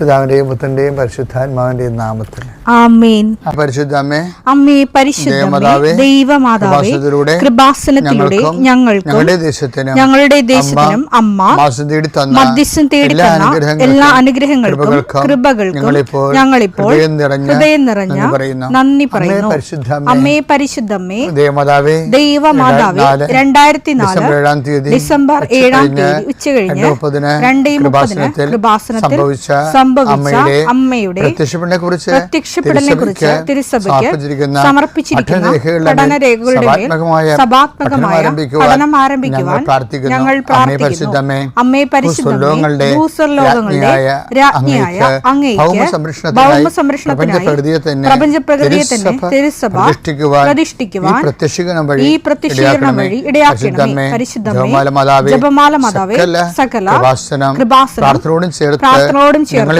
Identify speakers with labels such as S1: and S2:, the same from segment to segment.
S1: പിതാവിന്റെയും പുത്രന്റെയും പരിശുദ്ധാത്മാവിന്റെയും നാമത്തിൽ.
S2: ആമേൻ.
S1: ആ പരിശുദ്ധ അമ്മേ
S2: പരിശുദ്ധമേ
S1: ദൈവമാതാവേ കൃപാസനത്തിലൂടെ ഞങ്ങൾക്ക് ഞങ്ങളുടെ ദേശത്തിനും
S2: അമ്മ മധ്യസ്ഥം തേടി തന്ന എല്ലാ അനുഗ്രഹങ്ങൾക്കും
S1: കൃപകൾക്കും ഞങ്ങളിപ്പോൾ ഹൃദയം നിറഞ്ഞ നന്ദി പറയുന്നു. അമ്മേ
S2: പരിശുദ്ധമ്മേ
S1: ദൈവമാതാവേ
S2: ദൈവമാതാവേ രണ്ടായിരത്തി നാല്
S1: ഏഴാം തീയതി
S2: ഡിസംബർ
S1: ഉച്ച
S2: ഏഴാം തീയതി ഉച്ചകഴിഞ്ഞ്
S1: രണ്ട് മുപ്പതിന് കൃപാസനത്തിൽ സംഭവിച്ച
S2: സംഭവിച്ച
S1: അമ്മയുടെ പ്രത്യക്ഷപ്പെടനെ കുറിച്ച്
S2: തിരുസഭയ്ക്ക്
S1: സമർപ്പിച്ചിരിക്കുന്ന
S2: പഠന രേഖകളുടെ
S1: സഭാത്മകമായ പഠനം ആരംഭിക്കുവാൻ ഞങ്ങൾ പ്രാർത്ഥിക്കുന്നു.
S2: ഞങ്ങൾ
S1: അമ്മേ പരിശുദ്ധമേ,
S2: അമ്മേ പരിശുദ്ധമേ
S1: ഭൂസ്വർലോകങ്ങളുടെ
S2: ഭൂസ്വർലോകങ്ങളുടെ
S1: രാജ്ഞിയായ തന്നെ തിരുസഭ പ്രതിഷ്ഠിക്കുവാൻ ഈ പ്രത്യക്ഷീകരണം വഴി
S2: ഇടയാക്കണമേ പരിശുദ്ധമേ
S1: ജപമാല മാതാവേ സകല കൃപാസനം പ്രാർത്ഥനയോടും ചേർത്ത്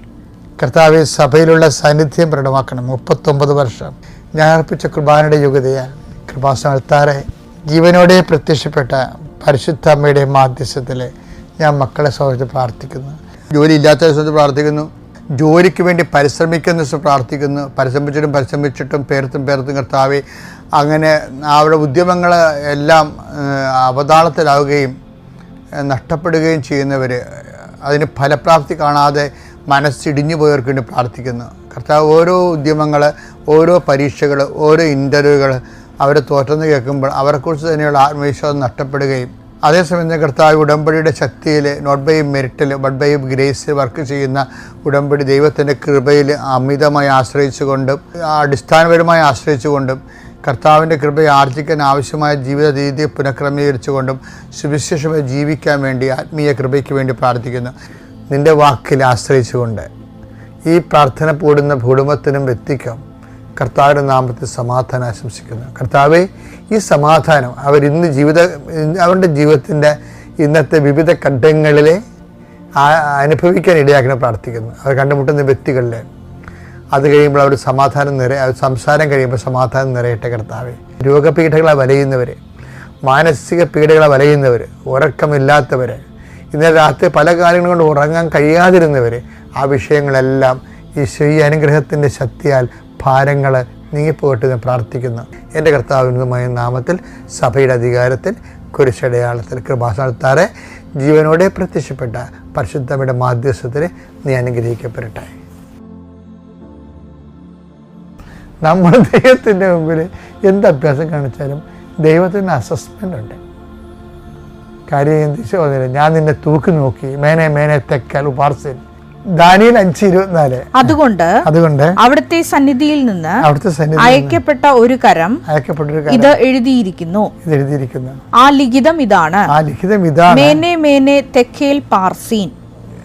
S1: കർത്താവ് സഭയിലുള്ള സാന്നിധ്യം പ്രകടമാക്കണം. മുപ്പത്തൊമ്പത് വർഷം ഞാൻ അർപ്പിച്ച കുർബാനയുടെ യോഗ്യതയാൽ കൃപാസനത്താറെ ജീവനോടെ പ്രത്യക്ഷപ്പെട്ട പരിശുദ്ധ അമ്മയുടെ മാധ്യസ്ഥത്തിൽ ഞാൻ മക്കളെ സൗഹൃദം പ്രാർത്ഥിക്കുന്നു. ജോലി ഇല്ലാത്ത ദിവസത്തിൽ പ്രാർത്ഥിക്കുന്നു. ജോലിക്ക് വേണ്ടി പരിശ്രമിക്കുന്ന ദിവസം പ്രാർത്ഥിക്കുന്നു. പരിശ്രമിച്ചിട്ടും പരിശ്രമിച്ചിട്ടും പേർത്തും പേർത്തും കർത്താവെ അങ്ങനെ അവരുടെ ഉദ്യമങ്ങൾ എല്ലാം അവതാളത്തിലാവുകയും നഷ്ടപ്പെടുകയും ചെയ്യുന്നവർ അതിന് ഫലപ്രാപ്തി കാണാതെ മനസ്സിടിഞ്ഞു പോയവർക്ക് വേണ്ടി പ്രാർത്ഥിക്കുന്നു. കർത്താവ് ഓരോ ഉദ്യമങ്ങൾ ഓരോ പരീക്ഷകൾ ഓരോ ഇന്റർവ്യൂകൾ അവർ തോറ്റെന്ന് കേൾക്കുമ്പോൾ അവരെക്കുറിച്ച് തന്നെയുള്ള ആത്മവിശ്വാസം നഷ്ടപ്പെടുകയും അതേസമയം തന്നെ കർത്താവ് ഉടമ്പടിയുടെ ശക്തിയിൽ നോട്ട് ബൈ മെറിറ്റിൽ ബട്ട് ബൈ ഗ്രേസ് വർക്ക് ചെയ്യുന്ന ഉടമ്പടി ദൈവത്തിന്റെ കൃപയിൽ അമിതമായി ആശ്രയിച്ചുകൊണ്ടും അടിസ്ഥാനപരമായി ആശ്രയിച്ചുകൊണ്ടും കർത്താവിന്റെ കൃപയെ ആർജിക്കാൻ ആവശ്യമായ ജീവിത രീതിയെ പുനഃക്രമീകരിച്ചുകൊണ്ടും സുവിശേഷമായി ജീവിക്കാൻ വേണ്ടി ആത്മീയ കൃപയ്ക്ക് വേണ്ടി പ്രാർത്ഥിക്കുന്നു. നിന്റെ വാക്കിൽ ആശ്രയിച്ചുകൊണ്ട് ഈ പ്രാർത്ഥന പൂടുന്ന കുടുംബത്തിനും വ്യക്തിക്കും കർത്താവിന്റെ നാമത്തിൽ സമാധാനം ആശംസിക്കുന്നു. കർത്താവെ ഈ സമാധാനം അവരിന്ന് ജീവിത അവരുടെ ജീവിതത്തിന്റെ ഇന്നത്തെ വിവിധ ഘട്ടങ്ങളിലെ അനുഭവിക്കാൻ ഇടയാക്കണം പ്രാർത്ഥിക്കുന്നു. അവർ കണ്ടുമുട്ടുന്ന വ്യക്തികളിൽ അത് കഴിയുമ്പോൾ അവർ സമാധാനം നിറ സംസാരം കഴിയുമ്പോൾ സമാധാനം നിറയട്ടെ കർത്താവെ. രോഗപീഠകളെ വലയുന്നവർ മാനസിക പീഡകളെ വലയുന്നവർ ഉറക്കമില്ലാത്തവർ ഇന്നലെ രാത്രി പല കാര്യങ്ങൾ കൊണ്ട് ഉറങ്ങാൻ കഴിയാതിരുന്നവർ ആ വിഷയങ്ങളെല്ലാം ഈ ശ്രീ അനുഗ്രഹത്തിന്റെ ശക്തിയാൽ ഭാരങ്ങൾ നീങ്ങിപ്പോകട്ടെ എന്ന് പ്രാർത്ഥിക്കുന്നു. എന്റെ കർത്താവിനുമായ നാമത്തിൽ സഭയുടെ അധികാരത്തിൽ കുരിശടയാളത്തിൽ കൃപാസനത്താറെ ജീവനോടെ പ്രത്യക്ഷപ്പെട്ട പരിശുദ്ധമയുടെ മാധ്യസ്ഥത്തിൽ നീ അനുഗ്രഹിക്കപ്പെടട്ടെ. നമ്മൾ ദൈവത്തിന്റെ മുമ്പിൽ എന്ത് അഭ്യാസം കാണിച്ചാലും ദൈവത്തിന് അസസ്മെന്റ് ഉണ്ട്. കാര്യം ചോദിച്ചില്ല ഞാൻ നിന്നെ തൂക്കി നോക്കി. മേനെ മേനെ തെക്കൽ ഉപാർസൻ ദാനിയൽ അഞ്ച് ഇരുപത്തിനാല്.
S2: അതുകൊണ്ട്
S1: അതുകൊണ്ട്
S2: അവിടുത്തെ സന്നിധിയിൽ നിന്ന്
S1: അവിടുത്തെ സന്നിധി
S2: അയക്കപ്പെട്ട ഒരു കരം
S1: അയക്കപ്പെട്ടൊരു കാര്യം
S2: ഇത് എഴുതിയിരിക്കുന്നു.
S1: ഇത് എഴുതിയിരിക്കുന്നു
S2: ആ ലിഖിതം ഇതാണ്.
S1: ആ ലിഖിതം ഇതാണ്.
S2: മേനെ മേനെ തെക്കേൽ പാർസീൻ.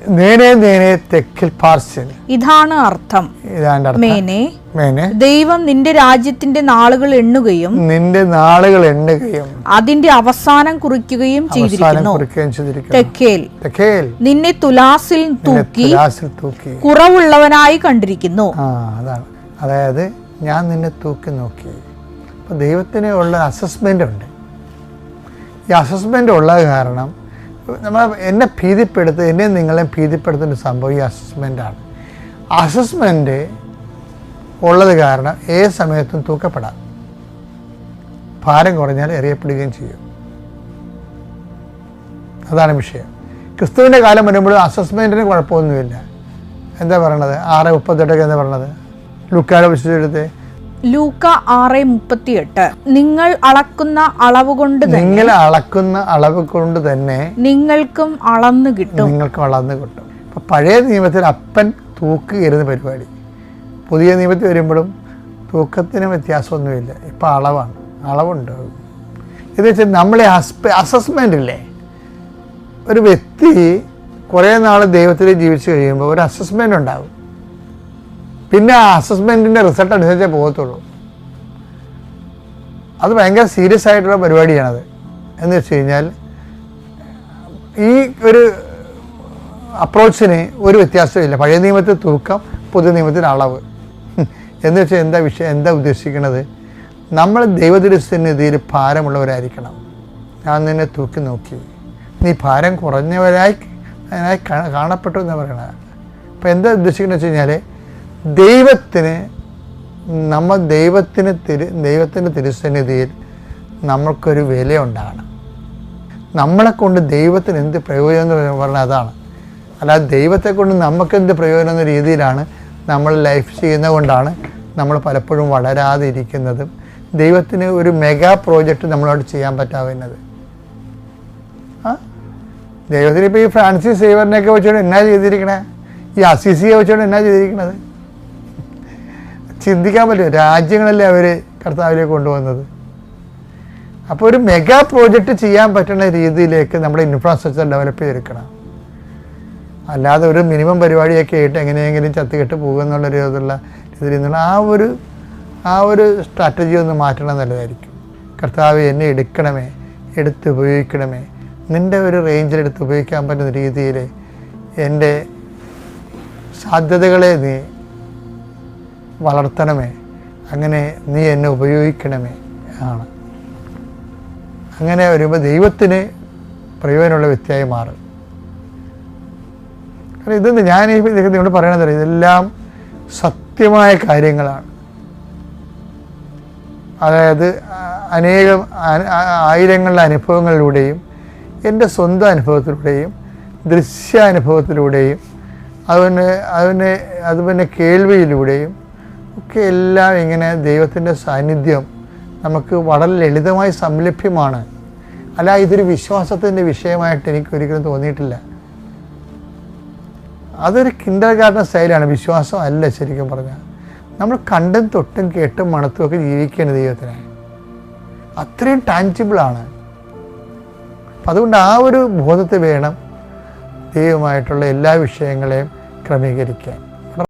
S1: നേരെ നേരെ തെക്കിൽ പാർശ്വന്
S2: ഇതാണ് അർത്ഥം.
S1: ഇതാണ്ട് അർത്ഥം.
S2: മേനെ
S1: മേനെ.
S2: ദൈവം നിന്റെ രാജ്യത്തിന്റെ നാളുകൾ എണ്ണുകയും
S1: നിന്റെ നാളുകൾ എണ്ണുകയും
S2: അതിന്റെ അവസാനം കുറിക്കുകയും
S1: അവസാനം
S2: ചെയ്തിരിക്കുന്നു.
S1: കുറിക്കുകയും ചെയ്തിരിക്കുന്നു.
S2: തെക്കേൽ.
S1: തെക്കേൽ.
S2: നിന്നെ തുലാസിൽ തൂക്കി
S1: തുലാസിൽ തൂക്കി.
S2: കുറവുള്ളവനായി കണ്ടിരിക്കുന്നു.
S1: ആ അതാണ്. അതായത് ഞാൻ നിന്നെ തൂക്കി നോക്കി. അപ്പോൾ ദൈവത്തിന് ഉള്ള അസസ്മെന്റ് ഉണ്ട്. ഈ അസസ്മെന്റ് ഉള്ളത് കാരണം നമ്മൾ എന്നെ ഭീതിപ്പെടുത്ത് എന്നെ നിങ്ങളെ ഭീതിപ്പെടുത്തുന്ന സംഭവം ഈ അസസ്മെന്റാണ് അസസ്മെന്റ് ഉള്ളത് കാരണം ഏത് സമയത്തും തൂക്കപ്പെടാം. ഭാരം കുറഞ്ഞാൽ എറിയപ്പെടുകയും ചെയ്യും. അതാണ് വിഷയം. ക്രിസ്തുവിന്റെ കാലം വരുമ്പോഴും അസസ്മെന്റിന് കുഴപ്പമൊന്നുമില്ല. എന്താ പറയണത്? ആറ് മുപ്പത്തെട്ടൊക്കെ എന്താ പറയണത്? ലുക്കാരെ വിശ്വസിച്ചെടുത്ത്
S2: ലൂക്ക ആറ് മുപ്പത്തിയെട്ട്. നിങ്ങൾ അളക്കുന്ന അളവ് കൊണ്ട്
S1: നിങ്ങൾ അളക്കുന്ന അളവ് കൊണ്ട് തന്നെ
S2: നിങ്ങൾക്കും അളന്നു കിട്ടും.
S1: നിങ്ങൾക്ക് വളർന്ന് കിട്ടും. ഇപ്പം പഴയ നിയമത്തിൽ അപ്പൻ തൂക്കുകയരുന്ന പരിപാടി. പുതിയ നിയമത്തിൽ വരുമ്പോഴും തൂക്കത്തിന് വ്യത്യാസമൊന്നുമില്ല. ഇപ്പം അളവാണ്. അളവുണ്ട്. എന്ന് വെച്ചാൽ നമ്മളെ അസസ്മെന്റ് അസസ്മെന്റ് ഇല്ലേ ഒരു വ്യക്തി കുറേ നാൾ ദൈവത്തിൽ ജീവിച്ചു കഴിയുമ്പോൾ ഒരു അസസ്മെന്റ് ഉണ്ടാകും പിന്നെ അസസ്മെന്റിന്റെ റിസൾട്ട് അനുസരിച്ചേ പോകത്തുള്ളൂ. അത് ഭയങ്കര സീരിയസ് ആയിട്ടുള്ള പരിപാടിയാണത്. എന്ന് വെച്ച് കഴിഞ്ഞാൽ ഈ ഒരു അപ്രോച്ചിന് ഒരു വ്യത്യാസമില്ല പഴയ നിയമത്തിൽ തൂക്കം പുതിയ നിയമത്തിൽ അളവ്. എന്ന് വെച്ചാൽ എന്താ വിഷയം എന്താ ഉദ്ദേശിക്കുന്നത്? നമ്മൾ ദൈവദൃശ്യനിധിയിൽ ഭാരമുള്ളവരായിരിക്കണം. ഞാൻ നിന്നെ തൂക്കി നോക്കി. നീ ഭാരം കുറഞ്ഞവരായി കാണപ്പെട്ടു എന്ന് പറയണത്. അപ്പോൾ എന്താ ഉദ്ദേശിക്കുന്നത് വെച്ച് കഴിഞ്ഞാൽ ദൈവത്തിന് നമ്മൾ ദൈവത്തിന് തിരു ദൈവത്തിന്റെ തിരുസന്നിധിയിൽ നമ്മൾക്കൊരു വില ഉണ്ടാകണം നമ്മളെ കൊണ്ട് ദൈവത്തിന് എന്ത് പ്രയോജനം എന്ന് പറഞ്ഞാൽ അതാണ്. അല്ലാതെ ദൈവത്തെ കൊണ്ട് നമുക്ക് എന്ത് പ്രയോജനം എന്ന രീതിയിലാണ് നമ്മൾ ലൈഫ് ചെയ്യുന്നത് കൊണ്ടാണ് നമ്മൾ പലപ്പോഴും വളരാതിരിക്കുന്നതും. ദൈവത്തിന് ഒരു മെഗാ പ്രോജക്റ്റ് നമ്മളോട് ചെയ്യാൻ പറ്റാവുന്നത്. ദൈവത്തിന് ഇപ്പോൾ ഈ ഫ്രാൻസിസ് സേവറിനെയൊക്കെ വെച്ചുകൊണ്ട് എന്നാ ചെയ്തിരിക്കണേ? ഈ അസിസിയെ വെച്ചുകൊണ്ട് എന്നാ ചെയ്തിരിക്കണത്? ചിന്തിക്കാൻ പറ്റും രാജ്യങ്ങളല്ലേ അവർ കർത്താവിലേക്ക് കൊണ്ടുവന്നത്. അപ്പോൾ ഒരു മെഗാ പ്രോജക്റ്റ് ചെയ്യാൻ പറ്റുന്ന രീതിയിലേക്ക് നമ്മുടെ ഇൻഫ്രാസ്ട്രക്ചർ ഡെവലപ്പ് ചെയ്തെടുക്കണം. അല്ലാതെ ഒരു മിനിമം പരിപാടിയൊക്കെ ആയിട്ട് എങ്ങനെയെങ്കിലും ചത്തുകെട്ട് പോകുക എന്നുള്ള രീതിയിലുള്ള രീതിയിൽ നിന്നുള്ള ആ ഒരു ആ ഒരു സ്ട്രാറ്റജി ഒന്ന് മാറ്റണം നല്ലതായിരിക്കും. കർത്താവ് എന്നെ എടുക്കണമേ എടുത്ത് ഉപയോഗിക്കണമേ. നിന്റെ ഒരു റേഞ്ചിൽ എടുത്ത് ഉപയോഗിക്കാൻ പറ്റുന്ന രീതിയിൽ എന്റെ സാധ്യതകളെ നീ വളർത്തണമേ. അങ്ങനെ നീ എന്നെ ഉപയോഗിക്കണമേ ആണ്. അങ്ങനെ വരുമ്പോൾ ദൈവത്തിന് പ്രയോജനമുള്ള വ്യക്തിയായി മാറും. കാരണം ഇതൊന്നും ഞാൻ ഈ നിങ്ങളോട് പറയണതല്ല ഇതെല്ലാം സത്യമായ കാര്യങ്ങളാണ്. അതായത് അനേകം ആയിരങ്ങളുടെ അനുഭവങ്ങളിലൂടെയും എന്റെ സ്വന്തം അനുഭവത്തിലൂടെയും ദൃശ്യാനുഭവത്തിലൂടെയും അതുപോലെ അതുപോലെ അതുപോലെ കേൾവിയിലൂടെയും ഒക്കെ എല്ലാം ഇങ്ങനെ ദൈവത്തിന്റെ സാന്നിധ്യം നമുക്ക് വളരെ ലളിതമായി സംലഭ്യമാണ്. അല്ല ഇതൊരു വിശ്വാസത്തിന്റെ വിഷയമായിട്ട് എനിക്ക് ഒരിക്കലും തോന്നിയിട്ടില്ല. അതൊരു കിൻഡർ ഗാർഡൻ സ്റ്റൈലാണ് വിശ്വാസം അല്ല ശരിക്കും പറഞ്ഞാൽ. നമ്മൾ കണ്ടും തൊട്ടും കേട്ടും മണത്തും ഒക്കെ ജീവിക്കേണ്ട ദൈവത്തിനെ. അത്രയും ടാഞ്ചിബിളാണ് അപ്പം അതുകൊണ്ട് ആ ഒരു ബോധത്തെ വേണം ദൈവമായിട്ടുള്ള എല്ലാ വിഷയങ്ങളെയും ക്രമീകരിക്കാൻ.